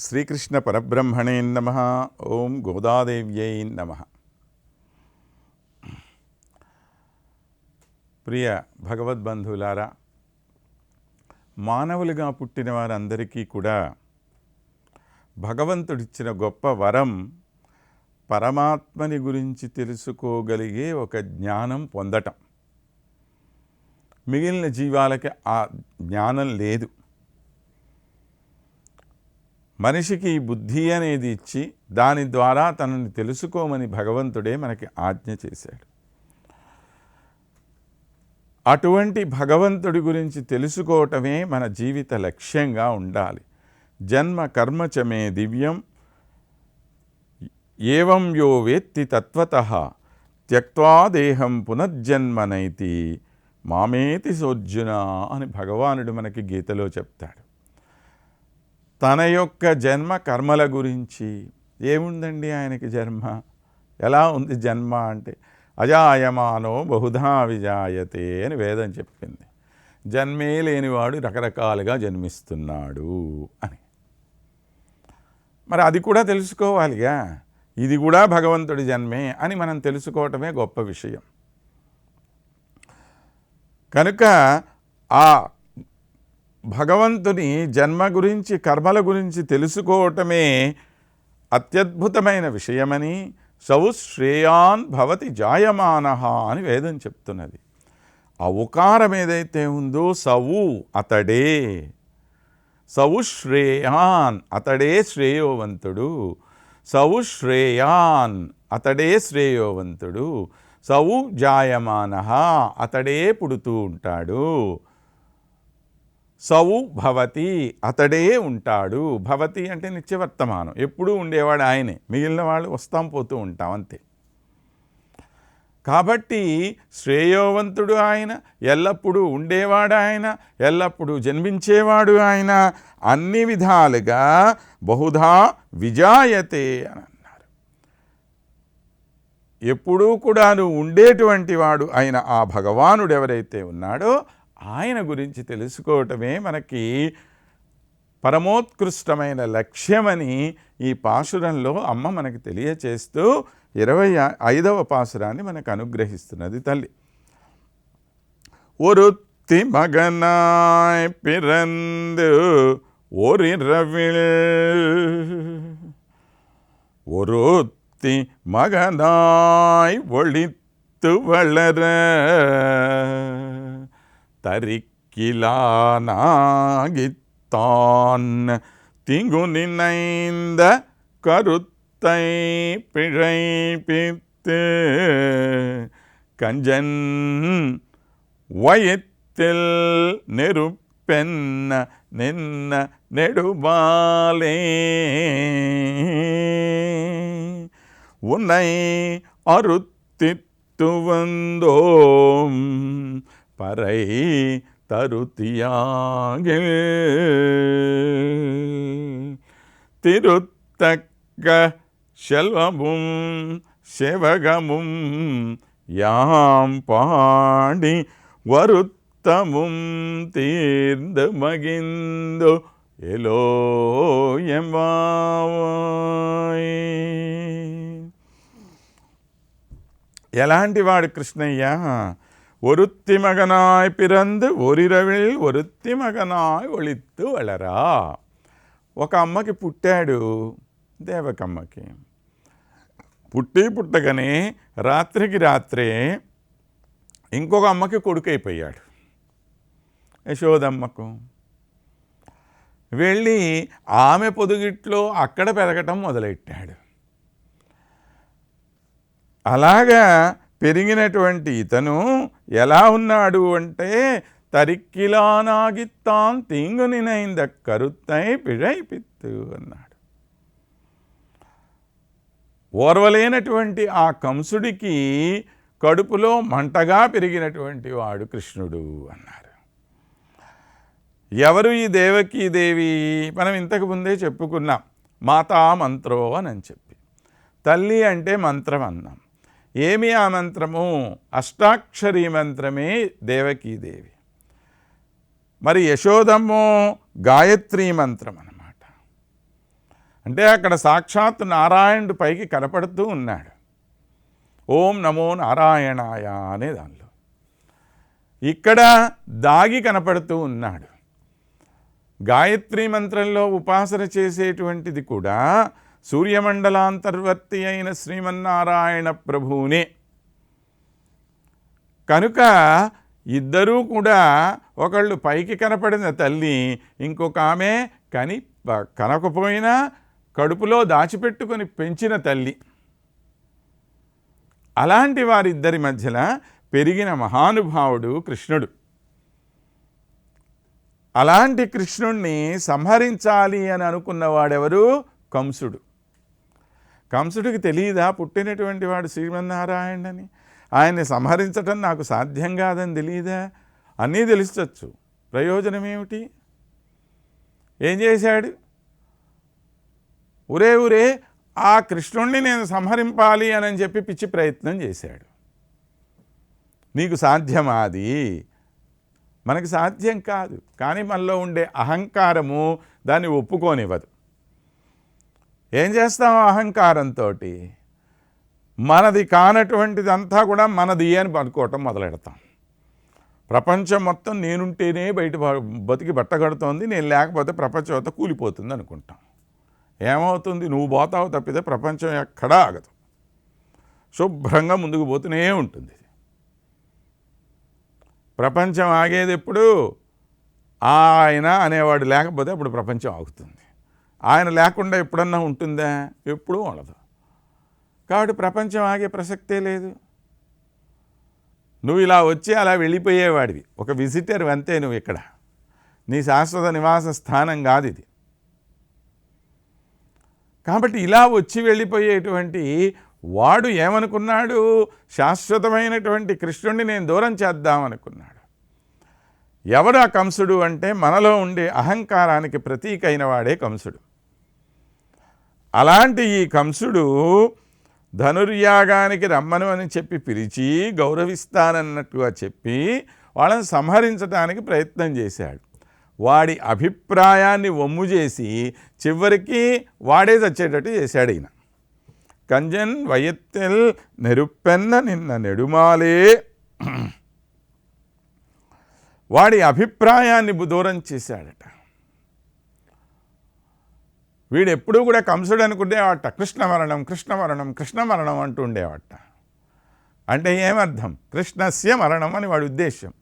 శ్రీకృష్ణ పరబ్రహ్మణే నమ. ఓం గోదాదేవ్యై నమ. ప్రియ భగవద్బంధువులారా మానవులుగా పుట్టిన వారందరికీ కూడా భగవంతుడిచ్చిన గొప్ప వరం పరమాత్మని గురించి తెలుసుకోగలిగే ఒక జ్ఞానం పొందటం. మిగిలిన జీవాలకి ఆ జ్ఞానం లేదు. మనిషికి బుద్ధి అనేది ఇచ్చి దాని ద్వారా తనని తెలుసుకోమని భగవంతుడే మనకి ఆజ్ఞ చేశాడు. అటువంటి భగవంతుడి గురించి తెలుసుకోవటమే మన జీవిత లక్ష్యంగా ఉండాలి. జన్మ కర్మచమే దివ్యం ఏవం యో వేత్తి తత్వత త్యక్వా దేహం పునర్జన్మనైతి మామేతి సోర్జున అని భగవానుడు మనకి గీతలో చెప్తాడు. తన యొక్క జన్మ కర్మల గురించి. ఏముందండి ఆయనకి జన్మ? ఎలా ఉంది జన్మ అంటే అజాయమానో బహుధా విజాయతే అని వేదం చెప్పింది. జన్మే లేనివాడు రకరకాలుగా జన్మిస్తున్నాడు అని. మరి అది కూడా తెలుసుకోవాలిగా. ఇది కూడా భగవంతుడి జన్మే అని మనం తెలుసుకోవటమే గొప్ప విషయం. కనుక ఆ భగవంతుని జన్మ గురించి కర్మల గురించి తెలుసుకోవటమే అత్యద్భుతమైన విషయమని సౌ శ్రేయాన్ భవతి జాయమాన అని వేదం చెప్తున్నది. ఆ ఉకారం ఏదైతే ఉందో సవు అతడే. సవు శ్రేయాన్ అతడే శ్రేయోవంతుడు. సవు శ్రేయాన్ అతడే శ్రేయోవంతుడు. సవు జాయమాన అతడే పుడుతూ ఉంటాడు. సౌ భవతి అతడే ఉంటాడు. భవతి అంటే నిత్యవర్తమానం. ఎప్పుడూ ఉండేవాడు ఆయనే. మిగిలిన వాళ్ళు వస్తాం పోతూ ఉంటాం అంతే. కాబట్టి శ్రేయోవంతుడు ఆయన ఎల్లప్పుడూ ఉండేవాడు ఆయన ఎల్లప్పుడూ జన్మించేవాడు ఆయన అన్ని విధాలుగా బహుధా విజాయతే అని అన్నారు. ఎప్పుడూ కూడా నువ్వు ఉండేటువంటి వాడు ఆయన ఆ భగవానుడు ఎవరైతే ఉన్నాడో ఆయన గురించి తెలుసుకోవటమే మనకి పరమోత్కృష్టమైన లక్ష్యమని ఈ పాశురంలో అమ్మ మనకి తెలియచేస్తూ ఇరవై ఐదవ పాసురాన్ని మనకు అనుగ్రహిస్తున్నది తల్లి ஒருத்தி மகனாய் பிறந்து ஓரிரவில் ஒருத்தி மகனாய் ஒளித்து வளர தரிக்கிலானாகித்தான். திங்கு நினைந்த கருத்தை பிழைப்பித்து கஞ்சன் வயத்தில் நெருப்பென்ன நின்ன நெடுபாலே உன்னை அறுத்தித்து வந்தோம். பறை தருத்தியாகில் திருத்தக்க செல்வமும் செவகமும் யாம் பாடி வருத்தமும் தீர்ந்து மகிந்து ఎలో ఎలాంటి వాడు కృష్ణయ్య ஒருத்தி మగనాయ్ పిరందు ஒரிரவில் ஒருத்தி మగనాయ్ ఒళిత్తు వళరా ఒక అమ్మకి పుట్టాడు దేవకమ్మకి. పుట్టి పుట్టగానే రాత్రికి రాత్రే ఇంకొక అమ్మకి కొడుకైపోయాడు యశోదమ్మకు. వెళ్ళి ఆమె పొదుగిట్లో అక్కడ పెరగటం మొదలెట్టాడు. అలాగా పెరిగినటువంటి ఇతను ఎలా ఉన్నాడు అంటే తరిక్కిలానాగిత్తాన్ తీంగునినైంద కరుత్తై పిഴైపిత్తు అన్నాడు. ఓర్వలేనటువంటి ఆ కంసుడికి కడుపులో మంటగా పెరిగినటువంటి వాడు కృష్ణుడు అన్నారు. ఎవరు ఈ దేవకీ దేవి? మనం ఇంతకు ముందే చెప్పుకున్నాం మాతా మంత్రో అని చెప్పి. తల్లి అంటే మంత్రం అన్నాం ఏమి ఆ మంత్రము? అష్టాక్షరీ మంత్రమే దేవకీదేవి. మరి యశోదమ్మో గాయత్రీ మంత్రం అన్నమాట అంటే అక్కడ సాక్షాత్ నారాయణుడు పైకి కనపడుతూ ఉన్నాడు. ఓం నమో నారాయణాయ అనే దానిలో. ఇక్కడ దాగి కనపడుతూ ఉన్నాడు. గాయత్రి మంత్రంలో ఉపాసన చేసేటువంటిది కూడా సూర్యమండలాంతర్వర్తి అయిన శ్రీమన్నారాయణ ప్రభువునే. కనుక ఇద్దరూ కూడా ఒకళ్ళు పైకి కనపడిన తల్లి ఇంకొక ఆమె కని కనకపోయినా కడుపులో దాచిపెట్టుకొని పెంచిన తల్లి. అలాంటి వారిద్దరి మధ్యన పెరిగిన మహానుభావుడు కృష్ణుడు. అలాంటి కృష్ణుణ్ణి సంహరించాలి అని అనుకున్నవాడెవరు కంసుడు. కంసుడికి తెలియదా పుట్టినటువంటి వాడు శ్రీమన్నారాయణని? ఆయన్ని సంహరించటం నాకు సాధ్యం కాదని తెలియదా? అన్నీ తెలుసొచ్చు. ప్రయోజనం ఏమిటి? ఏం చేశాడు? ఊరే ఊరే ఆ కృష్ణుణ్ణి నేను సంహరింపాలి అని చెప్పి పిచ్చి ప్రయత్నం చేశాడు. నీకు సాధ్యమా అది? మనకి సాధ్యం కాదు. కానీ మనలో ఉండే అహంకారము దాన్ని ఒప్పుకోనివ్వదు. ఏం చేస్తాం అహంకారంతో మనది కానటువంటిది అంతా కూడా మనది అని అనుకోవటం మొదలెడతాం. ప్రపంచం మొత్తం నేనుంటేనే బయట బతికి బట్టగడుతోంది నేను లేకపోతే ప్రపంచం అంతా కూలిపోతుంది అనుకుంటాం. ఏమవుతుంది? నువ్వు పోతావు తప్పితే ప్రపంచం ఎక్కడా ఆగదు. శుభ్రంగా ముందుకు పోతూనే ఉంటుంది. ప్రపంచం ఆగేది ఎప్పుడు? ఆయన అనేవాడు లేకపోతే అప్పుడు ప్రపంచం ఆగుతుంది. ఆయన లేకుండా ఎప్పుడన్నా ఉంటుందా? ఎప్పుడూ ఉండదు. కాబట్టి ప్రపంచం ఆగే ప్రసక్తే లేదు. నువ్వు ఇలా వచ్చి అలా వెళ్ళిపోయేవాడివి. ఒక విజిటర్ అంతే నువ్వు ఇక్కడ. నీ శాశ్వత నివాస స్థానం కాదు ఇది కాబట్టి ఇలా వచ్చి వెళ్ళిపోయేటువంటి వాడు ఏమనుకున్నాడు? శాశ్వతమైనటువంటి కృష్ణుడిని నేను దూరం చేద్దామనుకున్నాడు. ఎవడు ఆ కంసుడు అంటే మనలో ఉండే అహంకారానికి ప్రతీక అయిన వాడే కంసుడు. అలాంటి ఈ కంసుడు ధనుర్యాగానికి రమ్మను అని చెప్పి పిలిచి గౌరవిస్తానన్నట్టుగా చెప్పి వాళ్ళని సంహరించడానికి ప్రయత్నం చేశాడు. వాడి అభిప్రాయాన్ని వమ్ము చేసి చివరికి వాడే చచ్చేటట్టు చేశాడు ఈయన. కంజన్ వయత్తెల్ నెరుపెన్న నిన్న నెడుమాలే. వాడి అభిప్రాయాన్ని దూరం చేశాడట. వీడు ఎప్పుడూ కూడా కంసుడు కృష్ణ కృష్ణమరణం కృష్ణమరణం కృష్ణమరణం అంటూ ఉండేవాట. అంటే ఏమర్థం? కృష్ణస్య మరణం అని వాడి ఉద్దేశం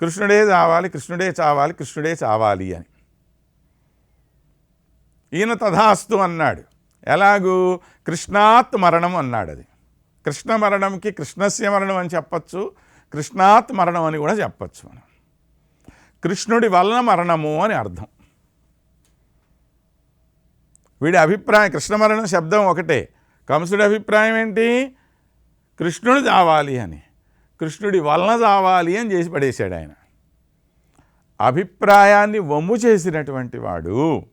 కృష్ణుడే చావాలి కృష్ణుడే చావాలి కృష్ణుడే చావాలి అని. ఈయన తథాస్తు అన్నాడు. ఎలాగూ? కృష్ణాత్ మరణం అన్నాడు అది కృష్ణ మరణంకి కృష్ణస్య మరణం అని చెప్పచ్చు కృష్ణాత్ మరణం అని కూడా చెప్పచ్చు మనం. కృష్ణుడి వలన మరణము అని అర్థం. వీడి అభిప్రాయం కృష్ణమరణం శబ్దం ఒకటే. కంసుడి అభిప్రాయం ఏంటి? కృష్ణుడు చావాలి అని. కృష్ణుడి వలన చావాలి అని చేసి పడేశాడు ఆయన. అభిప్రాయాన్ని వమ్ము చేసినటువంటి వాడు.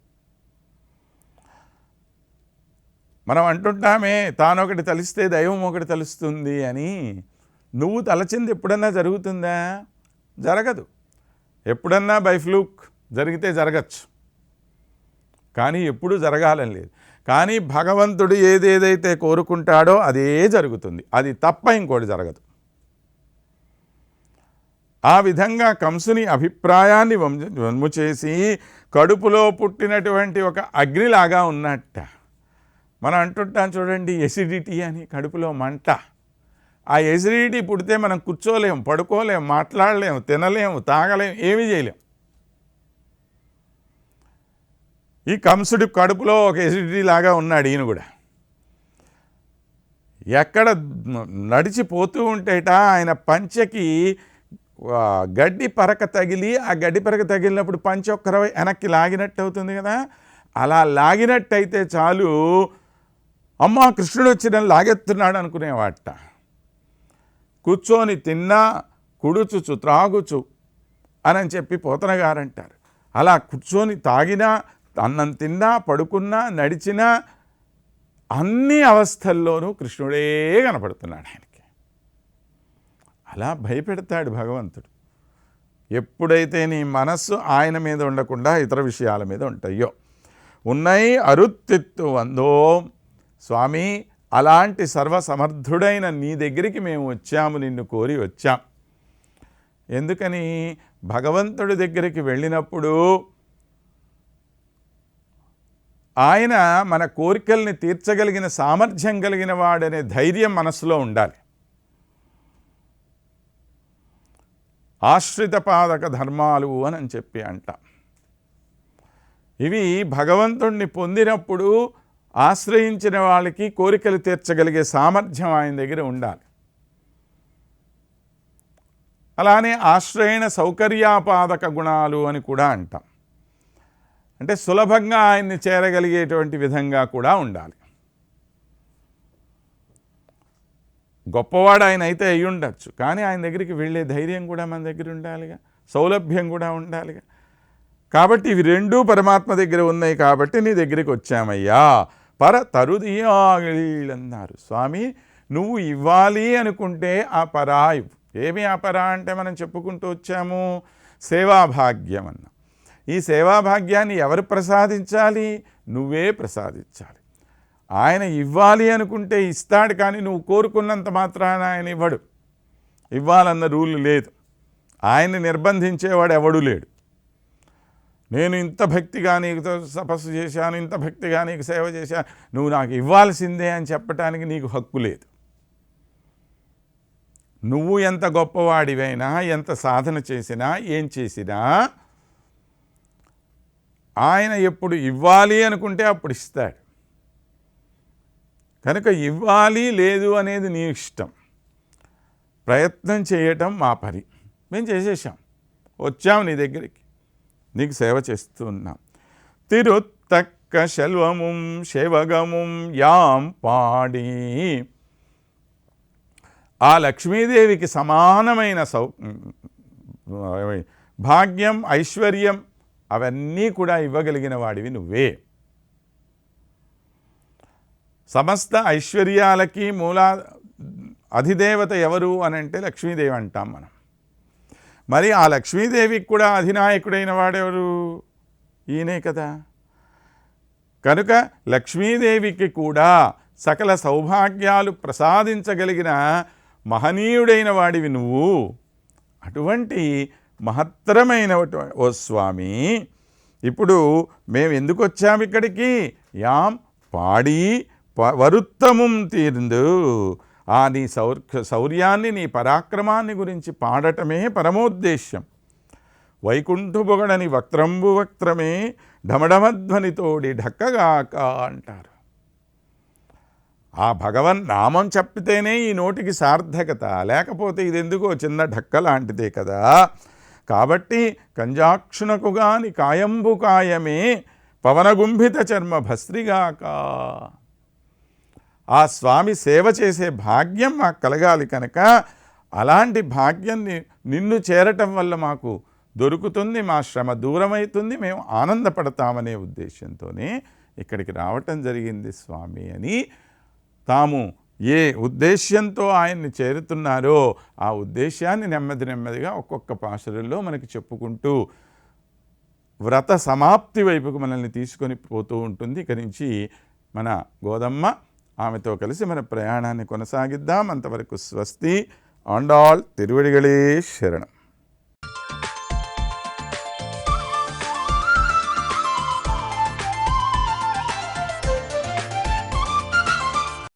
మనం అంటుంటామే తానొకటి తలిస్తే దైవం ఒకటి తలుస్తుంది అని. నువ్వు తలచింది ఎప్పుడన్నా జరుగుతుందా? జరగదు. ఎప్పుడన్నా బై ఫ్లూక్ జరిగితే జరగచ్చు. కానీ ఎప్పుడు జరగాలని లేదు. కానీ భగవంతుడు ఏదేదైతే కోరుకుంటాడో అదే జరుగుతుంది. అది తప్ప ఇంకోటి జరగదు. ఆ విధంగా కంసుని అభిప్రాయాన్ని వమ్ము చేసి కడుపులో పుట్టినటువంటి ఒక అగ్నిలాగా ఉన్నట్ట. మనం అంటుంటాం చూడండి ఎసిడిటీ అని కడుపులో మంట. ఆ ఎసిడిటీ పుడితే మనం కూర్చోలేము పడుకోలేము మాట్లాడలేము తినలేము తాగలేము ఏమీ చేయలేము ఈ కంసుడి కడుపులో ఒక ఎసిడిటీ లాగా ఉన్నాడు ఈయన కూడా. ఎక్కడ నడిచిపోతూ ఉంటేట ఆయన పంచకి గడ్డి పరక తగిలి ఆ గడ్డి పరక తగిలినప్పుడు పంచ ఒక్కర వెనక్కి లాగినట్టు అవుతుంది కదా? అలా లాగినట్టయితే చాలు అమ్మ కృష్ణుడు వచ్చి నన్ను లాగెత్తున్నాడు అనుకునేవాట. కూర్చొని తిన్నా కుడుచుచు త్రాగుచు అని చెప్పి పోతన గారంటారు అలా కూర్చొని తాగినా అన్నం తిన్నా పడుకున్నా నడిచినా అన్ని అవస్థల్లోనూ కృష్ణుడే కనపడుతున్నాడు ఆయనకి. అలా భయపెడతాడు భగవంతుడు. ఎప్పుడైతే నీ మనస్సు ఆయన మీద ఉండకుండా ఇతర విషయాల మీద ఉంటాయో. ఉన్నై అరుత్తిత్తు వందో స్వామి అలాంటి సర్వసమర్థుడైన నీ దగ్గరికి మేము వచ్చాము నిన్ను కోరి వచ్చాం. ఎందుకని? భగవంతుడి దగ్గరికి వెళ్ళినప్పుడు ఆయన మన కోరికల్ని తీర్చగలిగిన సామర్థ్యం కలిగిన వాడనే ధైర్యం మనసులో ఉండాలి. ఆశ్రిత పాదక ధర్మాలు అని చెప్పి అంటాం. ఇవి భగవంతుణ్ణి పొందినప్పుడు ఆశ్రయించిన వాళ్ళకి కోరికలు తీర్చగలిగే సామర్థ్యం ఆయన దగ్గర ఉండాలి. అలానే ఆశ్రయణ సౌకర్యాపాదక గుణాలు అని కూడా అంటాం. అంటే సులభంగా ఆయన్ని చేరగలిగేటువంటి విధంగా కూడా ఉండాలి. గొప్పవాడు ఆయన అయితే అయి ఉండొచ్చు. కానీ ఆయన దగ్గరికి వెళ్ళే ధైర్యం కూడా మన దగ్గర ఉండాలిగా సౌలభ్యం కూడా ఉండాలిగా. కాబట్టి ఇవి రెండూ పరమాత్మ దగ్గర ఉన్నాయి కాబట్టి నీ దగ్గరికి వచ్చామయ్యా. పర తరుదియాగిళ్ళన్నారు స్వామి నువ్వు ఇవ్వాలి అనుకుంటే ఆ పరా ఇవ్వు. ఏమి ఆ పరా అంటే మనం చెప్పుకుంటూ వచ్చాము? సేవాభాగ్యం అన్న ఈ సేవాభాగ్యాన్ని ఎవరు ప్రసాదించాలి? నువ్వే ప్రసాదించాలి. ఆయన ఇవ్వాలి అనుకుంటే ఇస్తాడు కానీ నువ్వు కోరుకున్నంత మాత్రాన ఆయన ఇవ్వడు. ఇవ్వాలన్న రూల్ లేదు. ఆయన్ని నిర్బంధించేవాడు ఎవడు లేడు. నేను ఇంత భక్తిగా నీకు తపస్సు చేశాను ఇంత భక్తిగా నీకు సేవ చేశాను నువ్వు నాకు ఇవ్వాల్సిందే అని చెప్పటానికి నీకు హక్కు లేదు. నువ్వు ఎంత గొప్పవాడివైనా ఎంత సాధన చేసినా ఏం చేసినా ఆయన ఎప్పుడు ఇవ్వాలి అనుకుంటే అప్పుడు ఇస్తాడు. కనుక ఇవ్వాలి లేదు అనేది నీ ఇష్టం. ప్రయత్నం చేయటం మా పని. మేము చేసేసాం వచ్చాం నీ దగ్గరికి. నీకు సేవ చేస్తున్నాం. తిరుత్తక్క శల్వముం శివగముం యాం పాడి. ఆ లక్ష్మీదేవికి సమానమైన సౌ భాగ్యం ఐశ్వర్యం అవన్నీ కూడా ఇవ్వగలిగిన వాడివి నువ్వే. సమస్త ఐశ్వర్యాలకి మూల అధిదేవత ఎవరు అని అంటే లక్ష్మీదేవి అంటాం మనం. మరి ఆ లక్ష్మీదేవికి కూడా అధినాయకుడైన వాడెవరు? ఈయనే కదా. కనుక లక్ష్మీదేవికి కూడా సకల సౌభాగ్యాలు ప్రసాదించగలిగిన మహనీయుడైన వాడివి నువ్వు. అటువంటి మహత్తరమైన ఓ స్వామి ఇప్పుడు మేము ఎందుకు వచ్చాము ఇక్కడికి? యాం పాడి వరుత్తముం తీరిందు. ఆ నీ సౌర్ శౌర్యాన్ని నీ పరాక్రమాన్ని గురించి పాడటమే పరమోద్దేశ్యం. వైకుంఠుబొగడని వక్త్రంబు వక్త్రమే ఢమఢమధ్వనితోడి ఢక్కగాక అంటారు. ఆ భగవన్ నామం చెప్పితేనే ఈ నోటికి సార్థకత లేకపోతే ఇది ఎందుకో చిన్న ఢక్క లాంటిదే కదా. కాబట్టి కంజాక్షునకు గాని కాయంబు కాయమే పవనగుంభిత చర్మ భస్త్రిగాక ఆ స్వామి సేవ చేసే భాగ్యం మాకు కలగాలి కనుక అలాంటి భాగ్యాన్ని నిన్ను చేరటం వల్ల మాకు దొరుకుతుంది మా శ్రమ దూరమవుతుంది మేము ఆనందపడతామనే ఉద్దేశంతోనే ఇక్కడికి రావటం జరిగింది స్వామి అని తాము ఏ ఉద్దేశ్యంతో ఆయన్ని చేరుతున్నారో ఆ ఉద్దేశాన్ని నెమ్మది నెమ్మదిగా ఒక్కొక్క పాసరుల్లో మనకి చెప్పుకుంటూ వ్రత సమాప్తి వైపుకు మనల్ని తీసుకొని పోతూ ఉంటుంది. ఇక నుంచి మన గోదమ్మ ఆమెతో కలిసి మన ప్రయాణాన్ని కొనసాగిద్దాం. అంతవరకు స్వస్తి. ఆండాల్ తిరువడిగళే శరణం.